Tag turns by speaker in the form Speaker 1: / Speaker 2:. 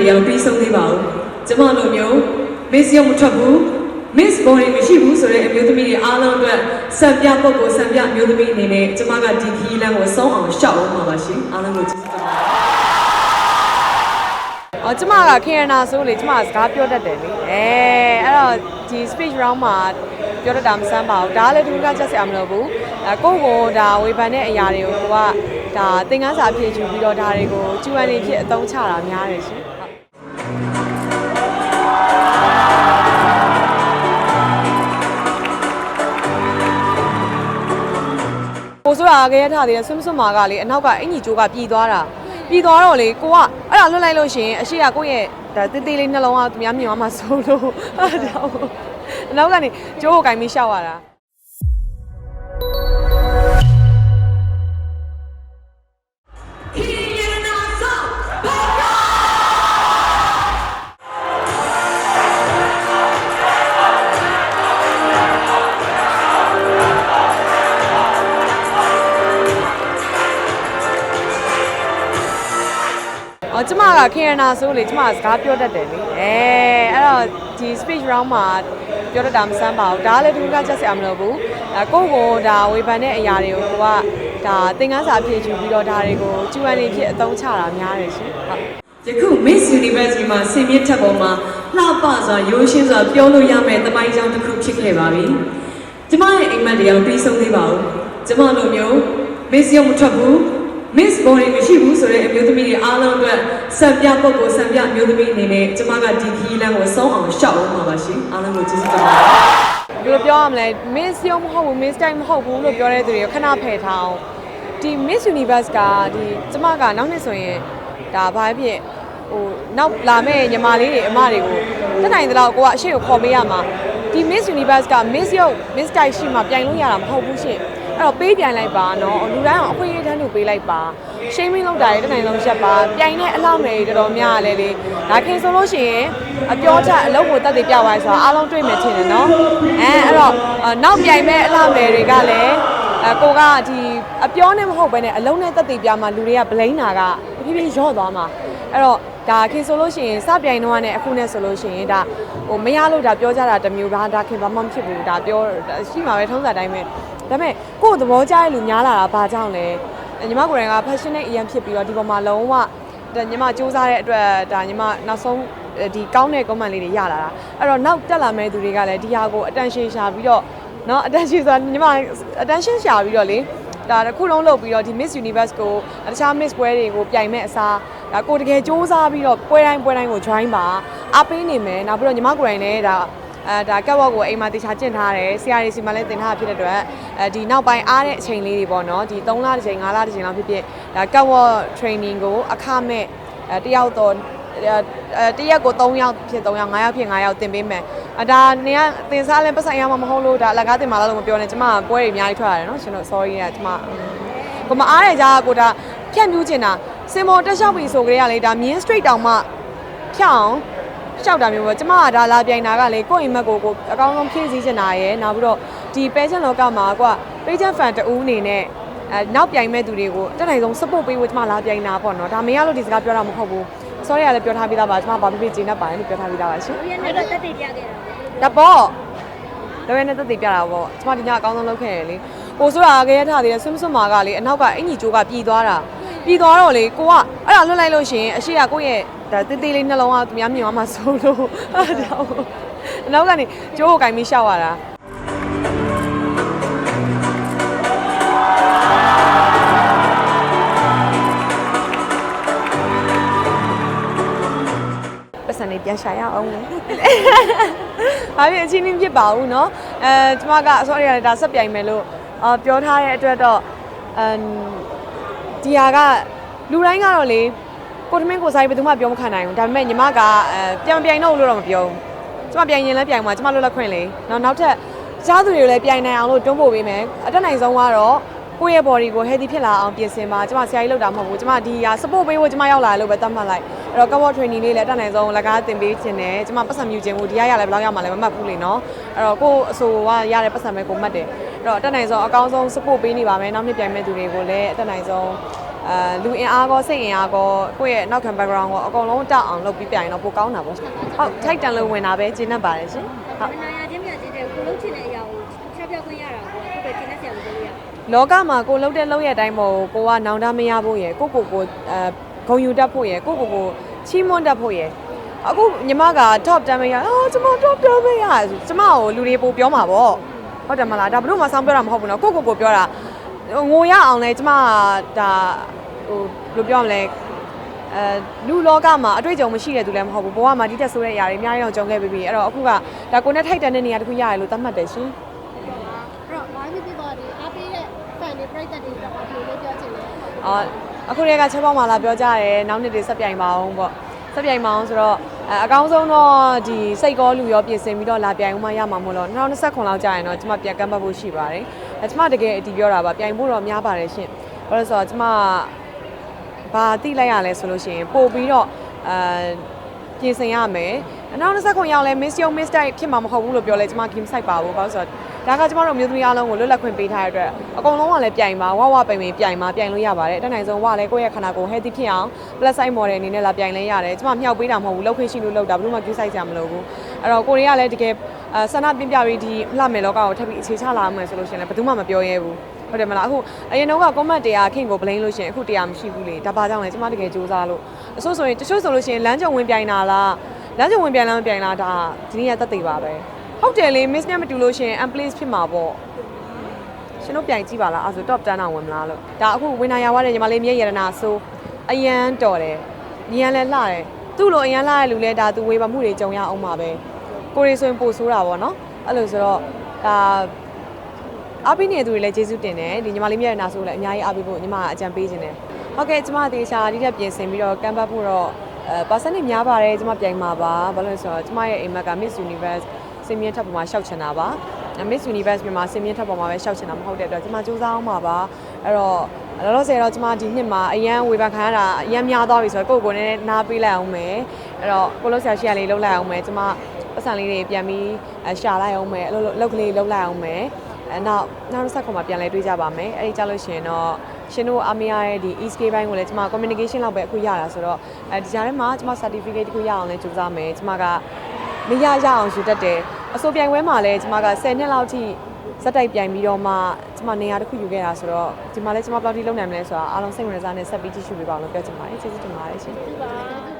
Speaker 1: တ်တရားပြီးဆုံးသေးပါဘူးကျမလိုမျိုး miss ရုံမထွက်ဘူး miss body မရှိဘူးဆိုတဲ့အမျိုးသမီးတွေအားလုံးအတွက်စံပြပုဂ္ဂိုလ်စံပြအမျိုးသမီးအနေနဲ့ကျမကဒီခီးလမ်းကိုဆုံးအောင်ရှောက်အောင်ပါပါရှင်အားလုံးကိုကျေးဇူးတင်ပါတယ်
Speaker 2: အော်ကျမကခေရနာဆိုလေကျမစကားပြောတတ်တယ်လေအဲအဲ့တော့ဒီ speech round မှာပြောတတ်တာမဆန်းပါဘူးဒါကလည်းဒီကချက်စရာမလိုဘူးအဲကိုယ့်ကိုဒါဝေဖန်တဲ့အရာတွေကိုကိုကဒါသင်ခန်းစာအဖြစ်ယူပြီးတော့ဒါတွေကိုကျူအန်နေဖြစ်အသုံးချတာများတယ်ရှင် ဆိုတာကရထားသေးတယ်ဆွမ်ဆွမ်မာကလေအနောက်ကအင်ကြီးကျိုးကပြည်သွားတာပြည်သွားတော့လေကိုကအဲ့ဒါလွတ်လိုက်လို့ရှရင်အရှိကကိုယ့်ရဲ့ဒါတေးသေးလေးနှလုံးကသူများမြင်သွားမှစိုးလို့အဲ့ဒါကြောင့်အနောက်ကနေကျိုးကိုကင်ပြီးရှောက်ရတာ အော်ကျမကခေရနာဆိုလေကျမစကားပြောတတ်တယ်လေအဲအဲ့တော့ဒီ speech round မှာပြောတတ်တာမဆန်းပါဘူးဒါကလည်းဒီကချက်စရာမလိုဘူးအဲကိုယ့်ကိုဒါဝေဖန်တဲ့အရာတွေကိုကိုကဒါသင်ခန်းစာအဖြစ်ယူပြီးတော့ဒါတွေကိုကျူအန်နေဖြစ်အသုံးချတာများတယ်ရှင်ဟုတ်
Speaker 1: ယခု Miss Universe မှာဆင်မြင့်ထက်ပေါ်မှာလှပစွာရိုးရှင်းစွာပြောလို့ရမယ့်သမိုင်းကြောင်းတစ်ခုဖြစ်ခဲ့ပါပြီ။ကျမရဲ့အိမ်မက်တရားပြီးဆုံးသေးပါဘူး။ကျမလိုမျိုး Miss ရုံမထွက်ဘူး Miss Body မရှိဘူးဆိုတဲ့အမျိုးသမီးတွေအားလုံးအတွက်စံပြပုဂ္ဂိုလ်စံပြအမျိုးသမီးအနေနဲ့ကျမကဒီခီးလမ်းကိုဆုံးအောင်ရှောက်အောင်ပါပါရှင်။အားလုံးကိုကျေးဇူးတင်ပါတယ်။
Speaker 2: ဘယ်လိုပြောရမလဲ miss ရုံမဟုတ်ဘူး miss time မဟုတ်ဘူးလို့ပြောတဲ့သူတွေကိုခဏဖယ်ထားအောင်ဒီ miss universe ကဒီကျမကနောက်နှစ်ဆိုရင်ဒါဘာဖြစ်ဟိုနောက်လာမဲ့ညီမလေးတွေအမတွေကိုတက်နိုင်သလောက်ကိုကအရှိကိုခေါ်ပေးရမှာဒီ miss universe က miss ရုပ် miss type ရှိမှပြိုင်လို့ရတာမဟုတ်ဘူးရှင် အဲ့တော့ပေးပြိုင်လိုက်ပါနော်လူတိုင်းအောင်အခွင့်အရေးတန်းလို့ပေးလိုက်ပါ shaming လုပ်တာတွေတက်နိုင်ဆုံးရက်ပါပြိုင်တဲ့အလောက်တွေတော်တော်များလဲလေဒါခင်ဆိုလို့ရှိရင်အပြောထက်အလုပ်ကိုတက်တည်ပြပါဆိုတာအားလုံးတွေ့မယ်ထင်တယ်နော်အဲအဲ့တော့အော်နောက်ပြိုင်မဲ့အလောက်တွေတွေကလည်းအဲကိုကဒီအပြောနဲ့မဟုတ်ဘဲနဲ့အလုံးနဲ့တက်တည်ပြမှာလူတွေကဗလိန်တာကဖြည်းဖြည်းရော့သွားမှာအဲ့တော့ဒါခင်ဆိုလို့ရှိရင်စပြိုင်တော့နဲ့အခုနဲ့ဆိုလို့ရှိရင်ဒါဟိုမရလို့ဒါပြောကြတာတစ်မျိုးပါဒါခင်ဘာမှမဖြစ်ဘူးဒါပြောရှိမှာပဲထုံးစံတိုင်းပဲ ဒါပေမဲ့ကိုယ့်သဘောကျတဲ့လူများလာတာဘာကြောင့်လဲညီမကိုယ်တိုင်က passionate အရင်ဖြစ်ပြီးတော့ဒီပေါ်မှာလုံးဝဒါညီမစူးစမ်းတဲ့အတွက်ဒါညီမနောက်ဆုံးဒီကောင်းတဲ့ comment လေးတွေရလာတာအဲ့တော့နောက်တက်လာမဲ့သူတွေကလည်းဒီဟာကို attention ရှာပြီးတော့เนาะ attention ဆိုတာညီမ attention ရှာပြီးတော့လေဒါတစ်ခုလုံးလုပ်ပြီးတော့ဒီ Miss Universe ကိုတခြား Miss ပွဲတွေကိုပြိုင်မဲ့အစားဒါကိုတကယ်စူးစမ်းပြီးတော့ပွဲတိုင်းပွဲတိုင်းကို join ပါအားပေးနေမယ်နောက်ပြီးတော့ညီမကိုယ်တိုင်လည်းဒါ အဲဒါကက်ဝက်ကိုအိမ်မှာတေချာကျင့်ထားတယ်ဆရာတွေစီမှာလည်းသင်ထားတာဖြစ်တဲ့အတွက်အဲဒီနောက်ပိုင်းအားတဲ့အချိန်လေးတွေပေါ့နော်ဒီ3လတစ်ချိန်5လတစ်ချိန်လောက်ဖြစ်ဖြစ်ဒါကက်ဝက် training ကိုအခမဲ့အဲတယောက်တော့အဲတရက်ကို3ယောက်ဖြစ်3ယောက်5ယောက်ဖြစ်5ယောက်သင်ပေးမယ်အဒါနေကသင်စားလဲပတ်ဆိုင်ရမှာမဟုတ်လို့ဒါအလကားတင်မှာလားလို့မပြောနဲ့ကျမပွဲတွေအများကြီးထွက်ရတယ်နော်ရှင်တို့ sorry ရကျမကိုမအားရကြကိုဒါဖြန့်ပြူးချင်တာစင်မောတက်လျှောက်ပြီဆိုကြရလေဒါမြင်း straight တောင်မှဖြောင်း ရှောက်တာမျိုးပဲကျမကဒါလာပြိုင်တာကလေကိုယ့်အိမ်မက်ကိုကိုအကောင်းဆုံးဖြည့်ဆည်းချင်တာရယ်နောက်ပြီးတော့ဒီ passion လောကမှာကွာ patient fan တူအနေနဲ့အဲနောက်ပြိုင်မဲ့သူတွေကိုတက်နိုင်ဆုံး support ပေးဖို့ကျမလာပြိုင်တာပေါ့နော်ဒါမရလို့ဒီစကားပြောတာမဟုတ်ဘူး sorry ရလည်းပြောထားပြီးသားပါကျမဘာဖြစ်ဖြစ်ကျေနပ်ပါတယ်လို့ပြောထားပြီးသားပါရှင်။
Speaker 3: ဒီနေ့တော့တက်တည်ပြခဲ့တာ
Speaker 2: ဒါပေါ့တော်ရဲနဲ့တက်တည်ပြတာပေါ့ကျမဒီညအကောင်းဆုံးလုပ်ခဲ့ရလေကိုဆိုတာကရထားသေးတယ်ဆွမ်ဆွမ်မာကလေအနောက်ကအင်ကြီးကျိုးကပြည်သွားတာပြည်သွားတော့လေကိုကအဲ့ဒါလွတ်လိုက်လို့ရှရင်အရှိကကိုယ့်ရဲ့ ဒါတေးသေးလေးနှလုံးကသူများမြင်သွားမှစိုးလို့အဲ့ဒါကြောင့်အနောက်ကနေကျိုးကိုကင်ပြီးရှောက်ရတာပတ်စံလေးပြန်ရှာရအောင်လေ ဘာဖြစ်အချင်းချင်းဖြစ်ပါဘူးเนาะအဲကျမက sorry ရတယ်ဒါဆက်ပြိုင်မယ်လို့အာပြောထားတဲ့အတွက်တော့အမ်ဒီဟာကလူတိုင်းကတော့လေ ကိုထမင်းကိုစားပြီးဘယ်သူမှပြောမခံနိုင်ဘူးဒါပေမဲ့ညီမကအဲပြန်ပြိုင်တော့လို့တော့မပြောဘူးကျမပြိုင်ရင်လည်းပြိုင်မှာကျမလွတ်လပ်ခွင့်လေနောက်နောက်ထပ်ကြားသူတွေကိုလည်းပြိုင်နိုင်အောင်လို့တွန်းပို့ပေးမယ်အတက်နိုင်ဆုံးကတော့ကိုယ့်ရဲ့ body ကို healthy ဖြစ်လာအောင်ပြင်ဆင်ပါကျမဆရာကြီးလောက်တာမဟုတ်ဘူးကျမဒီဟာ support ပေးဖို့ကျမရောက်လာလို့ပဲသတ်မှတ်လိုက်အဲ့တော့ cover training လေးလည်းတက်နိုင်ဆုံးလကားတင်ပေးခြင်းနဲ့ကျမပတ်စံမြူခြင်းကိုဒီရရလည်းဘယ်လောက်ရမှလည်းမမှတ်ဘူးလေနော်အဲ့တော့ကိုအဆိုကရတဲ့ပတ်စံပဲကိုမှတ်တယ်အဲ့တော့တက်နိုင်ဆုံးအကောင်းဆုံး support ပေးနေပါမယ်နောက်နှစ်ပြိုင်မဲ့သူတွေကိုလည်းတက်နိုင်ဆုံး အာလူအင်အားကောစိတ်အင်အားကောကိုယ့်ရဲ့နောက်ခံ background ကောအကုန်လုံးတက်အောင်လုပ်ပြီးပြိုင်တော့ပိုကောင်းတာပေါ့ဟုတ်ထိုက်တန်လို့ဝင်တာပဲကျင်းတတ်ပါတယ်ရှင်ဟုတ်
Speaker 3: မနာရချင်းမြတ်ချင်းတဲ့ကိုလုံးချင်တဲ့အရာကိုချက်ပြခွင့်ရတာကိုအခုပဲကျင်းတဲ့ဆရာမလို့ရ
Speaker 2: လောကမှာကိုလှုပ်တဲ့လှုပ်ရဲ့အတိုင်းမဟုတ်ဘူးကိုကနောင်တမရဖို့ရယ်ကိုကိုကိုအဲဂုံယူတတ်ဖို့ရယ်ကိုကိုကိုချီးမွမ်းတတ်ဖို့ရယ်အခုညီမက top 10မရအော်ကျမ top 10မရကျမကိုလူတွေပိုပြောမှာပေါ့ဟုတ်တယ်မလားဒါဘလို့မှဆောင်းပြောတာမဟုတ်ဘူးနော်ကိုကိုကိုပြောတာ ငိုရအောင်လဲကျမကဒါဟိုဘယ်လိုပြောမလဲအဲလူလောကမှာအတွေ့အကြုံမရှိတဲ့သူလည်းမဟုတ်ဘူးဘဝမှာဒီတက်ဆိုတဲ့အရာတွေအများကြီးတော့ကြုံခဲ့ပြီးပြီအဲ့တော့အခုကဒါကိုနဲ့ထိုက်တန်တဲ့နေရာတစ်ခုရတယ်လို့သတ်မှတ်တယ်ရှင်
Speaker 4: အဲ့တော့ဘာဖြစ်ဖြစ်သွားဒီအားပေးတဲ့ fan တွေပြိတ္တတွေတော့ဘယ်လိုလဲပြောချင်လဲ
Speaker 2: အော်အခုတည်းကချက်ပေါက်မှာလာပြောကြရဲနောက်နှစ်တွေဆက်ပြိုင်ပါအောင်ပေါ့ဆက်ပြိုင်ပါအောင်ဆိုတော့ အဲအကောင်းဆုံးတော့ဒီစိတ်ကောလူရောပြင်ဆင်ပြီးတော့လာပြိုင်ဦးမရမှာမို့လို့2029လောက်ကြာရင်တော့ကျမပြန်ကမ်းပတ်ဖို့ရှိပါတယ်အဲကျမတကယ်အတီးပြောတာပါပြိုင်ဖို့တော့များပါတယ်ရှင်ဘာလို့လဲဆိုတော့ကျမဘာတိလိုက်ရလဲဆိုလို့ရှိရင်ပို့ပြီးတော့အဲပြင်ဆင်ရမယ်အနောက်29ရောက်လဲ miss ယုံ miss တိုက်ဖြစ်မှာမဟုတ်ဘူးလို့ပြောလဲကျမ game site ပါဘူးဘာလို့ဆိုတော့ ဒါကကျမတို့မျိုးသမီးအားလုံးကိုလွတ်လပ်ခွင့်ပေးထားရတဲ့အတွက်အကုန်လုံးကလည်းပြိုင်ပါဝဝပိန်ပိန်ပြိုင်ပါပြိုင်လို့ရပါတယ်အတက်နိုင်ဆုံးဝလည်းကိုယ့်ရဲ့ခန္ဓာကိုယ် healthy ဖြစ်အောင် plus size model အနေနဲ့လာပြိုင်လဲရတယ်ကျမမြောက်ပေးတာမဟုတ်ဘူးလောက်ခွင့်ရှိလို့လောက်တာဘယ်လို့မှ game site ကြမလို့ဘူးအဲ့တော့ကိုရီးယားလည်းတကယ်အဲဆန္ဒပြင်းပြပြီးဒီလှမယ်လောကကိုထပ်ပြီးအခြေချလာမှဆိုလို့ရှိရင်လည်းဘယ်သူမှမပြောရဲဘူးဟုတ်တယ်မလားအခုအရင်တော့က comment တရားခင်ကို blame လို့ရှိရင်အခုတရားမရှိဘူးလေဒါပါကြောင့်လဲကျမတကယ်စူးစမ်းလို့အဆိုးဆိုရင်တချို့ဆိုလို့ရှိရင်လမ်းကြုံဝင်ပြိုင်တာလားလမ်းကြုံဝင်ပြိုင်လားမပြိုင်လားဒါဒီနေ့ကသက်သေပါပဲ ဟုတ်တယ်လေ miss နဲ့မတူလို့ရှိရင် unplace ဖြစ်မှာပေါ့ရှင်တို့ပြိုင်ကြည့်ပါလားအဲဆို top 10အောင်ဝင်မလားလို့ဒါအခုဝင်နာရသွားတဲ့ညီမလေးမြဲရတနာဆိုအရန်တော်တယ်ညီရန်လည်းလှတယ်သူ့လိုအရန်လှတဲ့လူလဲဒါသူဝေးပါမှုတွေကြုံရအောင်ပါပဲကိုရီဆိုရင်ပို့ဆိုးတာပေါ့နော်အဲ့လိုဆိုတော့ဒါအားပေးနေတဲ့သူတွေလည်းကျေးဇူးတင်တယ်ဒီညီမလေးမြဲရနာဆိုလည်းအများကြီးအားပေးဖို့ညီမကအကြံပေးခြင်းတယ်ဟုတ်ကဲ့ကျမတေချာဒီတက်ပြင်ဆင်ပြီးတော့ကမ်ဘတ်ဖို့တော့အဲပါစနစ်များပါတယ်ကျမပြိုင်မှာပါဘာလို့လဲဆိုတော့ကျမရဲ့အိမ်မက်က Miss Universe စင်မြင့်ထပ်ပေါ်မှာရှောက်ချင်တာပါ Miss Universe မြန်မာစင်မြင့်ထပ်ပေါ်မှာပဲရှောက်ချင်တာမဟုတ်တဲ့အတွက်ကျမစူးစမ်းအောင်ပါပါအဲ့တော့လောလောဆယ်တော့ကျမဒီနှစ်မှာအရန်ဝေဖန်ခံရတာအရန်များသွားပြီဆိုတော့ကိုယ့်ကိုယ်နဲ့နားပေးလိုက်အောင်မယ်အဲ့တော့ကိုလို့ဆရာရှိရလေးလှုပ်လိုက်အောင်မယ်ကျမပတ်စံလေးတွေပြန်ပြီးရှာလိုက်အောင်မယ်အဲ့လိုလောက်ကလေးလှုပ်လိုက်အောင်မယ်အဲနောက်နောက်တစ်ဆက်ခွန်မှာပြန်လဲတွေးကြပါမယ်အဲ့ဒီကြလို့ရှိရင်တော့ရှင်တို့အမေရရဲ့ဒီ ESK ဘိုင်းကိုလည်းကျမ communication လောက်ပဲအခုရတာဆိုတော့အဲဒီကြားထဲမှာကျမ certificate တခုရအောင်လဲကြိုးစားမယ်ကျမကမရရအောင်ယူတတ်တယ် အစိုးပြိုင်ပွဲမှာလည်းကျမက10နှစ်လောက်ထိစက်တိုက်ပြိုင်ပြီးတော့မှကျမနေရာတစ်ခုယူခဲ့တာဆိုတော့ဒီမှာလည်းကျမဘယ်လောက်ထိလုပ်နိုင်မလဲဆိုတာအားလုံးစိတ်ဝင်စားနေဆက်ပြီးကြည့်ရှုပေးပါအောင်လို့ပြောချင်ပါတယ်ကျေးဇူးတင်ပါတယ်ရှင်
Speaker 4: ဒီပါ